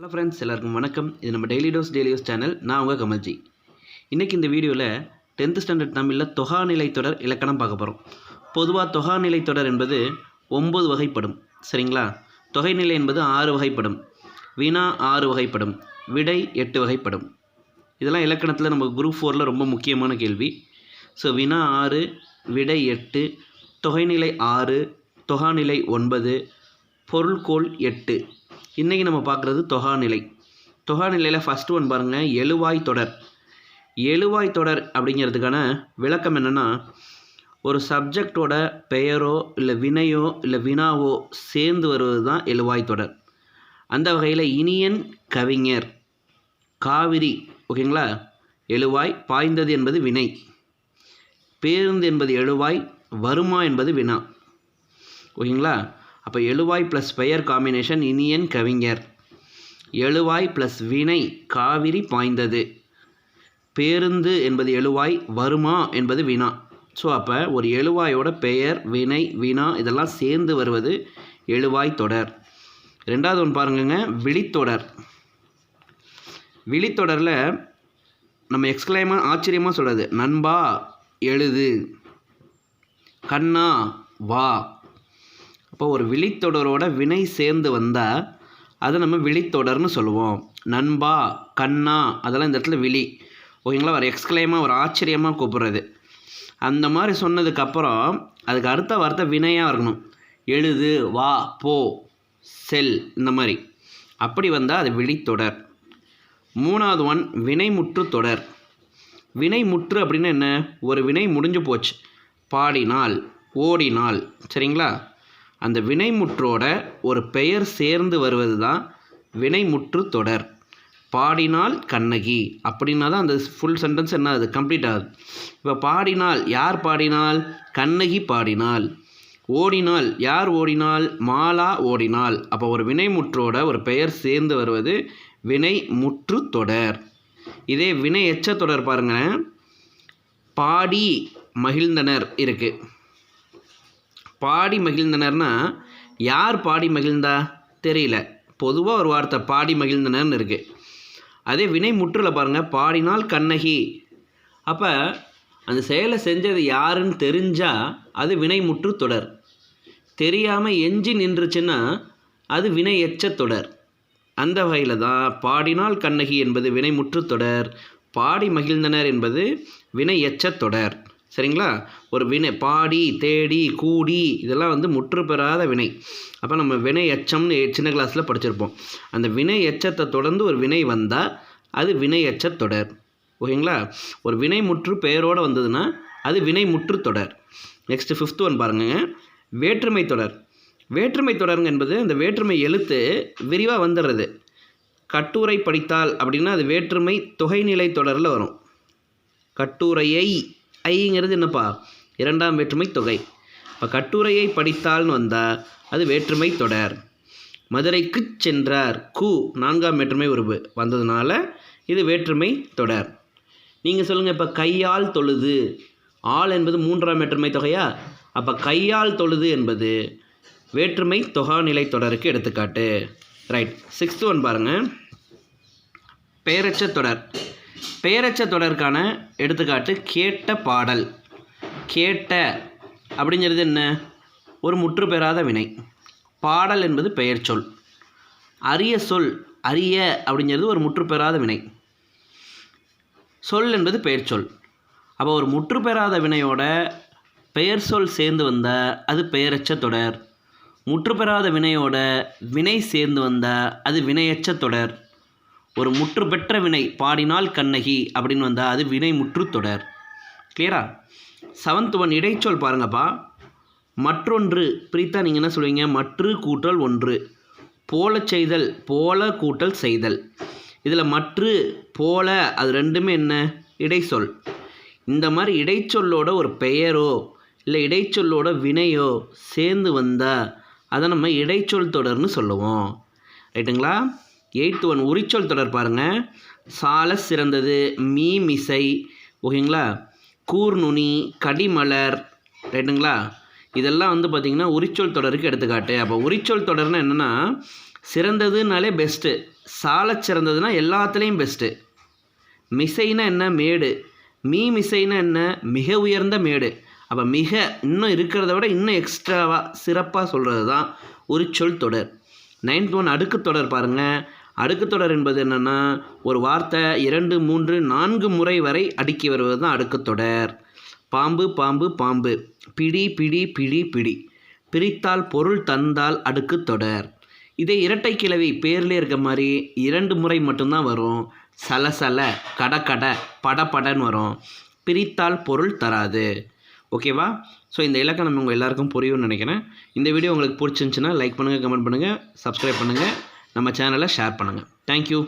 Hello friends எல்லாருக்கும் வணக்கம். இது நம்ம daily dose daily dose channel நான் உங்கள் கமல்ஜி. இன்றைக்கி இந்த வீடியோவில் டென்த்து ஸ்டாண்டர்ட் தமிழில் தொகாநிலை தொடர் இலக்கணம் பார்க்க போகிறோம் பொதுவாக தொகாநிலை தொடர் என்பது ஒம்பது வகைப்படும். சரிங்களா? தொகைநிலை என்பது ஆறு வகைப்படும். வினா ஆறு வகைப்படும். விடை எட்டு வகைப்படும். இதெல்லாம் இலக்கணத்தில் நம்ம குரூப் ஃபோரில் ரொம்ப முக்கியமான கேள்வி. ஸோ வினா ஆறு விடை எட்டு தொகைநிலை ஆறு தொகாநிலை ஒன்பது பொருள்கோள் எட்டு. இன்றைக்கி நம்ம பார்க்குறது தொகாநிலை தொகாநிலையில் ஃபஸ்ட்டு ஒன் பாருங்கள் எழுவாய் தொடர். எழுவாய் தொடர் அப்படிங்கிறதுக்கான விளக்கம் என்னென்னா ஒரு சப்ஜெக்டோட பெயரோ இல்லை வினையோ இல்லை வினாவோ சேர்ந்து வருவது தான் எழுவாய் தொடர். அந்த வகையில் இனியன் கவிஞர் காவிரி ஓகேங்களா? எழுவாய் பாய்ந்தது என்பது வினை. பேருந்து என்பது எழுவாய் வருமா என்பது வினா. ஓகேங்களா? அப்போ எழுவாய் ப்ளஸ் பெயர் காம்பினேஷன் இனியன் கவிஞர். எழுவாய் ப்ளஸ் வினை காவிரி பாய்ந்தது. பேருந்து என்பது எழுவாய் வருமா என்பது வினா. ஸோ அப்போ ஒரு எழுவாயோட பெயர் வினை வினா இதெல்லாம் சேர்ந்து வருவது எழுவாய் தொடர். ரெண்டாவது ஒன்று பாருங்கங்க விழித்தொடர். விழித்தொடரில் நம்ம எக்ஸ்கிளைமாக ஆச்சரியமாக சொல்கிறது நண்பா எழுது. கண்ணா வா. அப்போ ஒரு விழித்தொடரோட வினை சேர்ந்து வந்தால் அதை நம்ம விழித்தொடர்னு சொல்லுவோம். நண்பா கண்ணா அதெல்லாம் இந்த இடத்துல விழி. ஓகேங்களா? ஒரு எக்ஸ்கிளைமாக ஒரு ஆச்சரியமாக கூப்பிட்றது. அந்த மாதிரி சொன்னதுக்கப்புறம் அதுக்கு அடுத்த வார்த்தை வினையாக இருக்கணும். எழுது வா போ செல் இந்த மாதிரி. அப்படி வந்தால் அது விழித்தொடர். மூணாவது ஒன் வினைமுற்று தொடர். வினைமுற்று அப்படின்னு என்ன? ஒரு வினை முடிஞ்சு போச்சு. பாடினால் ஓடினால். சரிங்களா? அந்த வினைமுற்றோட ஒரு பெயர் சேர்ந்து வருவது தான் வினைமுற்று தொடர். பாடினால் கண்ணகி. அப்படின்னா தான் அந்த ஃபுல் சென்டென்ஸ் என்ன அது கம்ப்ளீட் ஆகுது. இப்போ பாடினால் யார் பாடினால்? கண்ணகி பாடினால். ஓடினால் யார் ஓடினால்? மாலா ஓடினால். அப்போ ஒரு வினைமுற்றோட ஒரு பெயர் சேர்ந்து வருவது வினை முற்று தொடர். இதே வினை எச்ச தொடர் பாருங்களேன். பாடி மகிழ்ந்தனர் இருக்குது பாடி மகிழ்ந்தனர்னா யார் பாடி மகிழ்ந்தா? தெரியல. பொதுவாக ஒரு வார்த்தை பாடி மகிழ்ந்தனர்னு இருக்குது அதே வினை முற்றில் பாருங்கள் பாடினால் கண்ணகி. அப்போ அந்த செயலை செஞ்சது யாருன்னு தெரிஞ்சால் அது வினை முற்று தொடர். தெரியாமல் எஞ்சி நின்றுச்சுன்னா அது வினை எச்ச தொடர். அந்த வகையில் தான் பாடினால் கண்ணகி என்பது வினை முற்று தொடர். பாடி மகிழ்ந்தனர் என்பது வினை எச்ச தொடர். சரிங்களா? ஒரு வினை பாடி தேடி கூடி இதெல்லாம் வந்து முற்று பெறாத வினை. அப்போ நம்ம வினை எச்சம்னு சின்ன கிளாஸில் படிச்சிருப்போம். அந்த வினை எச்சத்தை தொடர்ந்து ஒரு வினை வந்தால் அது வினை எச்ச தொடர். ஓகேங்களா? ஒரு வினை முற்று பெயரோடு வந்ததுன்னா அது வினை முற்று தொடர். நெக்ஸ்ட்டு ஃபிஃப்த் ஒன் பாருங்க வேற்றுமை தொடர். வேற்றுமை தொடருங்க என்பது அந்த வேற்றுமை எழுத்து விரிவாக வந்துடுறது. கட்டுரை படித்தால் அப்படின்னா அது வேற்றுமை தொகைநிலை தொடரில் வரும். கட்டுரையை ஐங்கிறது என்னப்பா? இரண்டாம் வேற்றுமை தொகை. இப்போ கட்டுரையை படித்தால்னு வந்தால் அது வேற்றுமை தொடர். மதுரைக்கு சென்றார். கு நான்காம் வேற்றுமை உருவு வந்ததுனால இது வேற்றுமை தொடர். நீங்கள் சொல்லுங்கள் இப்போ கையால் தொழுது. ஆள் என்பது மூன்றாம் வேற்றுமை தொகையா? அப்போ கையால் தொழுது என்பது வேற்றுமை தொகாநிலை தொடருக்கு எடுத்துக்காட்டு. ரைட் சிக்ஸ்த்து ஒன் பாருங்கள் பெயரச்ச தொடர். பெயரச்ச தொடருக்கான எடுத்துக்காட்டு கேட்ட பாடல். கேட்ட அப்படிங்கிறது என்ன? ஒரு முற்று பெறாத வினை. பாடல் என்பது பெயர் சொல். அரிய சொல் அரிய அப்படிங்கிறது ஒரு முற்று பெறாத வினை. சொல் என்பது பெயர் சொல். அப்போ ஒரு முற்று பெறாத வினையோட பெயர் சொல் சேர்ந்து வந்தால் அது பெயரச்ச தொடர். முற்று பெறாத வினையோட வினை சேர்ந்து வந்தால் அது வினையச்ச தொடர். ஒரு முற்று பெற்ற வினை பாடினால் கண்ணகி அப்படின்னு வந்தால் அது வினை முற்று தொடர். கிளியரா செவன்த் ஒன் இடைச்சொல் பாருங்கப்பா. மற்றொன்று பிரீத்தா நீங்கள் என்ன சொல்லுவீங்க மற்று கூட்டல் ஒன்று. போல செய்தல் போல கூட்டல் செய்தல். இதில் மற்று போல அது ரெண்டுமே என்ன? இடைச்சொல். இந்த மாதிரி இடைச்சொல்லோட ஒரு பெயரோ இல்லை இடைச்சொல்லோட வினையோ சேர்ந்து வந்தால் அதை நம்ம இடைச்சொல் தொடர்னு சொல்லுவோம். ரைட்டுங்களா எயித்து ஒன் உரிச்சொல் தொடர் பாருங்கள் சால சிறந்தது மீ மிசை ஓகேங்களா? கூர்நுனி கடிமலர் ரைட்டுங்களா? இதெல்லாம் வந்து பார்த்திங்கன்னா உரிச்சொல் தொடருக்கு எடுத்துக்காட்டு. அப்போ உரிச்சொல் தொடர்னா என்னென்னா சிறந்ததுனாலே பெஸ்ட்டு சால சிறந்ததுன்னா எல்லாத்துலேயும் பெஸ்ட்டு மிசைனா என்ன? மேடு. மீ மிசைனா என்ன? மிக உயர்ந்த மேடு. அப்போ மிக இன்னும் இருக்கிறத விட இன்னும் எக்ஸ்ட்ராவாக சிறப்பாக சொல்கிறது தான் உரிச்சொல் தொடர். நைன்த் ஒன் அடுக்கு தொடர் பாருங்கள் அடுக்கு தொடர் என்பது என்னென்னா ஒரு வார்த்தை இரண்டு மூன்று நான்கு முறை வரை அடுக்கி வருவது தான் அடுக்கு தொடர். பாம்பு பாம்பு பாம்பு. பிடி பிடி பிடி பிடி. பிரித்தால் பொருள் தந்தால் அடுக்கு தொடர். இதே இரட்டை கிழவி பேர்லேயே இருக்க மாதிரி இரண்டு முறை மட்டும்தான் வரும். சலசல கட கட வரும். பிரித்தால் பொருள் தராது. ஓகேவா? ஸோ இந்த இலக்கணம் உங்கள் எல்லாருக்கும் புரியும்னு நினைக்கிறேன். இந்த வீடியோ உங்களுக்கு பிடிச்சிருந்துச்சுன்னா லைக் பண்ணுங்கள் கமெண்ட் பண்ணுங்கள் சப்ஸ்கிரைப் பண்ணுங்கள் நம்ம சேனலை ஷேர் பண்ணுங்கள் தேங்க்யூ